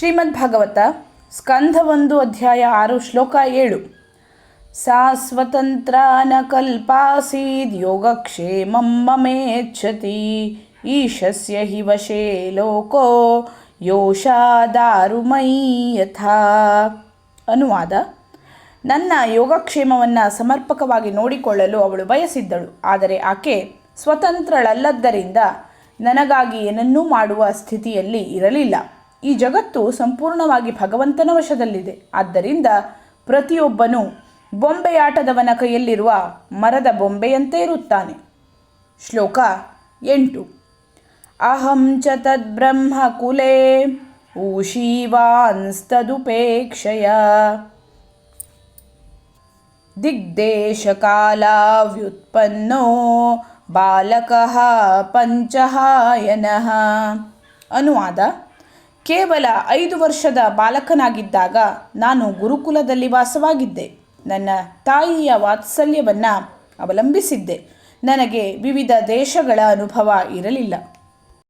ಶ್ರೀಮದ್ ಭಾಗವತ ಸ್ಕಂಧ ಒಂದು ಅಧ್ಯಾಯ ಆರು, ಶ್ಲೋಕ ಏಳು. ಸಾ ಸ್ವತಂತ್ರ ನ ಕಲ್ಪಾಸೀದ್ ಯೋಗಕ್ಷೇಮಂ ಮಮೇಚ್ಛತಿ, ಈಶಸ್ಯ ಹಿ ವಶೇ ಲೋಕೋ ಯೋಷಾದಾರುಮಯಿ ಯಥಾ. ಅನುವಾದ, ನನ್ನ ಯೋಗಕ್ಷೇಮವನ್ನು ಸಮರ್ಪಕವಾಗಿ ನೋಡಿಕೊಳ್ಳಲು ಅವಳು ಬಯಸಿದ್ದಳು, ಆದರೆ ಆಕೆ ಸ್ವತಂತ್ರಳಲ್ಲದ್ದರಿಂದ ನನಗಾಗಿ ಏನನ್ನೂ ಮಾಡುವ ಸ್ಥಿತಿಯಲ್ಲಿ ಇರಲಿಲ್ಲ. ಈ ಜಗತ್ತು ಸಂಪೂರ್ಣವಾಗಿ ಭಗವಂತನ ವಶದಲ್ಲಿದೆ. ಆದ್ದರಿಂದ ಪ್ರತಿಯೊಬ್ಬನೂ ಬೊಂಬೆಯಾಟದವನ ಕೈಯಲ್ಲಿರುವ ಮರದ ಬೊಂಬೆಯಂತೆ ಇರುತ್ತಾನೆ. ಶ್ಲೋಕ ಎಂಟು. ಅಹಂ ಚ ತದ್ಬ್ರಹ್ಮ ಕುಲೇ ಊಷೀವಾನ್ಸ್ತದುಪೇಕ್ಷಯ ದಿಗ್ದೇಶಕಾಲಾವ್ಯುತ್ಪನ್ನೋ ಬಾಲಕಃ ಪಂಚಹಾಯನಃ. ಅನುವಾದ ಕೇವಲ ಐದು ವರ್ಷದ ಬಾಲಕನಾಗಿದ್ದಾಗ ನಾನು ಗುರುಕುಲದಲ್ಲಿ ವಾಸವಾಗಿದ್ದೆ. ನನ್ನ ತಾಯಿಯ ವಾತ್ಸಲ್ಯವನ್ನು ಅವಲಂಬಿಸಿದ್ದೆ. ನನಗೆ ವಿವಿಧ ದೇಶಗಳ ಅನುಭವ ಇರಲಿಲ್ಲ.